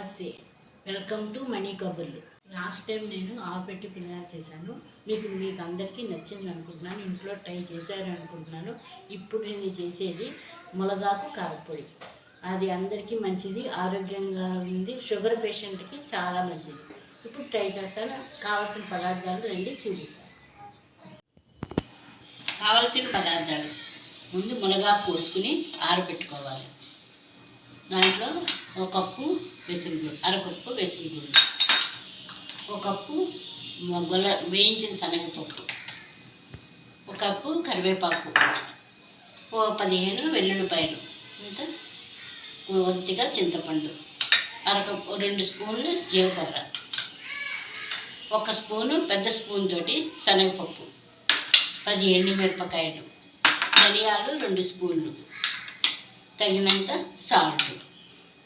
నమస్తే. Welcome to money Kaburlu. Last time నేను ఆవుపెట్టి పిల్లలు చేశాను. మీకు మీకు అందరికీ నచ్చింది అనుకుంటున్నాను ఇంట్లో ట్రై చేశారు అనుకుంటున్నాను ఇప్పుడు నేను చేసేది ములగాకు కారపొడి. అది అందరికీ మంచిది ఆరోగ్యంగా ఉంది. షుగర్ పేషెంట్కి చాలా మంచిది. ఇప్పుడు ట్రై చేస్తాను. కావాల్సిన పదార్థాలు రండి చూపిస్తాను. కావలసిన పదార్థాలు. ముందు మునగాకు కోసుకుని ఆరబెట్టుకోవాలి. దాంట్లో ఒక కప్పు వెసులుగుడు అరకప్పు వెసులుగుడు ఒక కప్పు గొల్ల వేయించిన శనగపప్పు. ఒక కప్పు కరివేపాకు. ఓ పదిహేను వెల్లుల్లిపాయలు. ఇంకా కొద్దిగా చింతపండు. అరకప్పు రెండు స్పూన్లు జీలకర్ర. ఒక స్పూను పెద్ద స్పూన్ తోటి శనగపప్పు. పది ఎండుమిరపకాయలు ధనియాలు రెండు స్పూన్లు. తగినంత సాల్ట్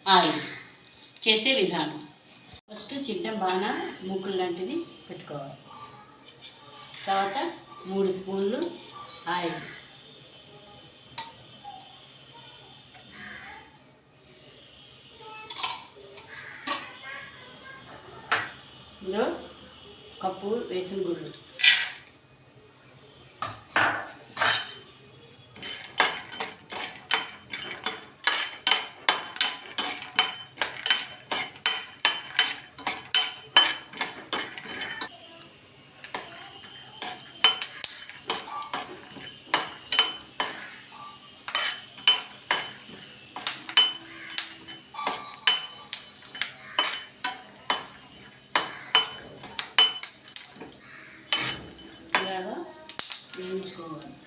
ఆయిల్ చేసే విధానం. ఫస్ట్ చిన్న బాణ మూకులు లాంటిది పెట్టుకోవాలి. తర్వాత మూడు స్పూన్లు ఆయిల్. ఇందులో కప్పు వేసిన గుళ్ళు వేయించుకోవాలి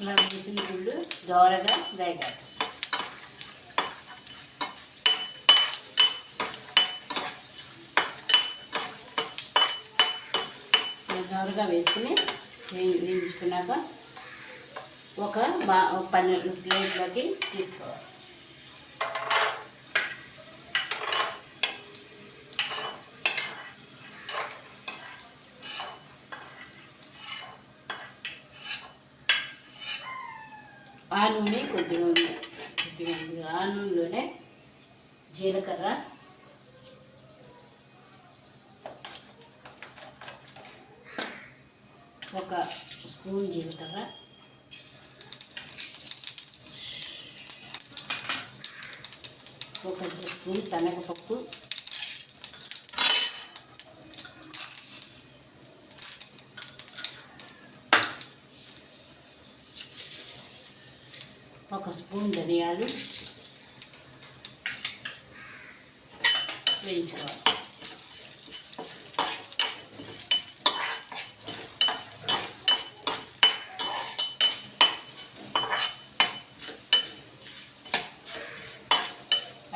ఇలా వేసిన గుళ్ళు దోరగా వేగాలి. దోరగా వేసుకుని వేయించుకున్నాక ఒక బా పన్నెండు ప్లేట్లోకి తీసుకోవాలి. ఆ నూనె కొద్దిగా ఉంది కొద్దిగా ఉంది. ఆ నూనెలోనే జీలకర్ర ఒక స్పూన్ జీలకర్ర. ఒక స్పూన్ శనగపప్పు. ఒక స్పూన్ ధనియాలు. వేయించుకోవాలి.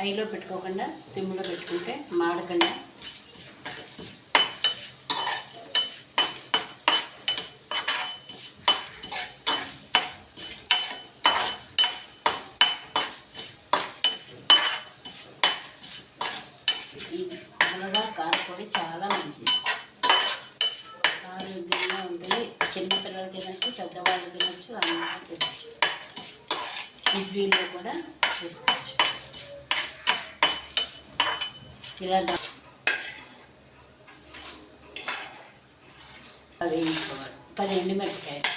హైలో పెట్టుకోకుండా సిమ్లో పెట్టుకుంటే మాడకుండా. ఈ కారపొడి చాలా మంచిది. ఆరోగ్యంగా ఉంటుంది చిన్నపిల్లలు తినచ్చు పెద్దవాళ్ళు తినచ్చు అందరూ తినచ్చు. ఇడ్లీలో కూడా వేసుకోవచ్చు ఇలా వేయించుకోవాలి పది ఎండుమిరపకాయలు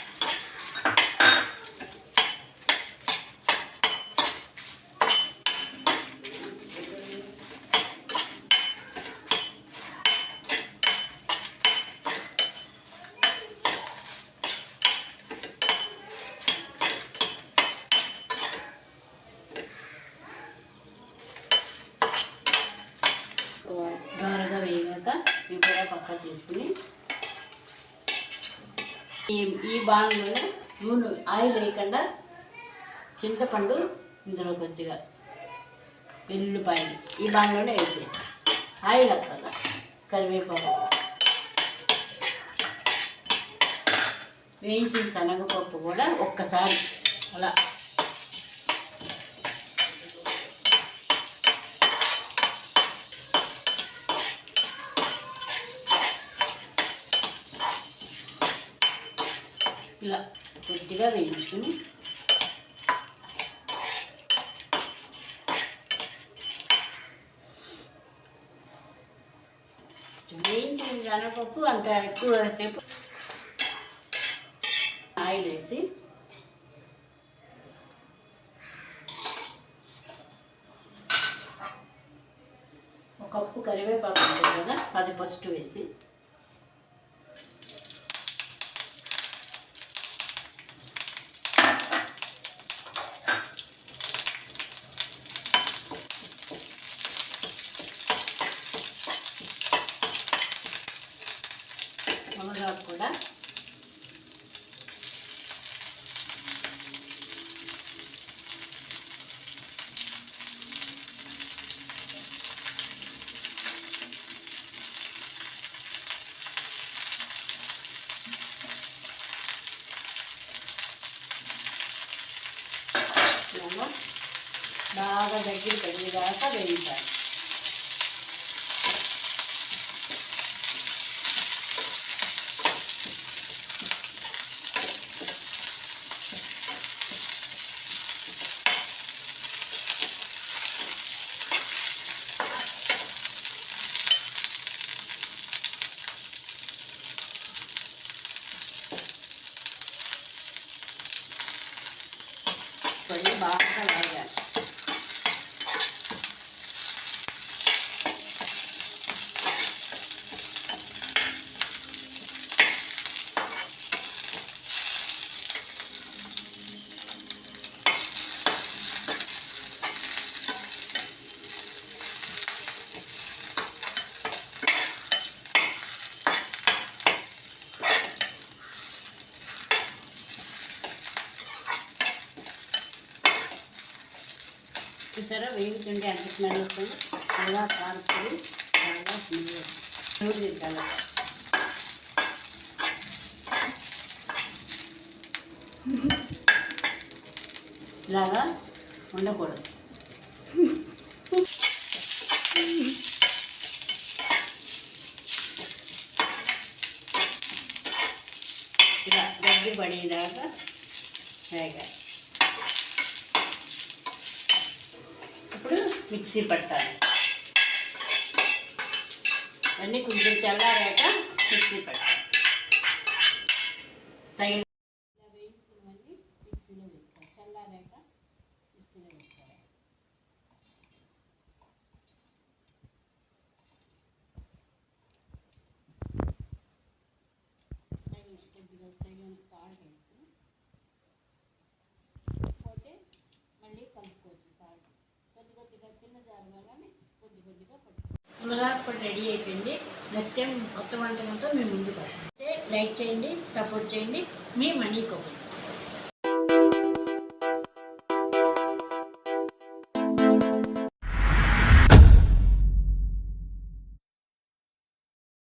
దోరగా వేయగాక ఇవి తీసుకుని ఈ ఈ బాణలోనే నూనె ఆయిల్ వేయకుండా చింతపండు ఇందులో కొద్దిగా వెల్లుల్లిపాయలు ఈ బాణలోనే వేసి ఆయిల్ అక్కడ కరివేపాకు వేయించిన శనగపప్పు కూడా ఒక్కసారి అలా ఇలా కొద్దిగా వేయించుకుని వేయించిన శనగపప్పు అంత ఎక్కువ సేపు ఆయిల్ వేసి ఒక కప్పు కరివేపాకు ఉంటుంది కదా అది ఫస్ట్ వేసి మునగాకు కూడా ఇలాగా బాగా దగ్గర పెరిగేదాకా వేయించాలి. వేయించుంటే ఎంత స్మెల్ వస్తుంది బాగా కారుతుంది బాగా స్మెల్ నూరు తింటాను ఇలాగా ఉండకూడదు ఇలా దగ్గర పడేదాకా వేగాలి ఇప్పుడు మిక్సీ పట్టాలి. అన్నీ కొంచెం చల్లారాక మిక్సీ పట్టాలి. తగిన ఇలా వేయించుకున్నవన్నీ మిక్సీలో వేసుకోవాలి. చల్లారాక మిక్సీలో వేసుకోవాలి. తగిన కొద్దిగా తగిన సాల్ట్ వేసుకుని పోతే మళ్ళీ కలుపుకోవచ్చు సాల్ట్ కొద్ది కొద్దిగా చిన్న జారు వల్లనే కొద్ది కొద్దిగా పట్టు. మునగాకు రెడీ అయిపోయింది. నెక్స్ట్ టైం కొత్త వంటకంతో మేము ముందుకు వస్తాం. లైక్ చేయండి సపోర్ట్ చేయండి. మీ మనీ కొబ్బరి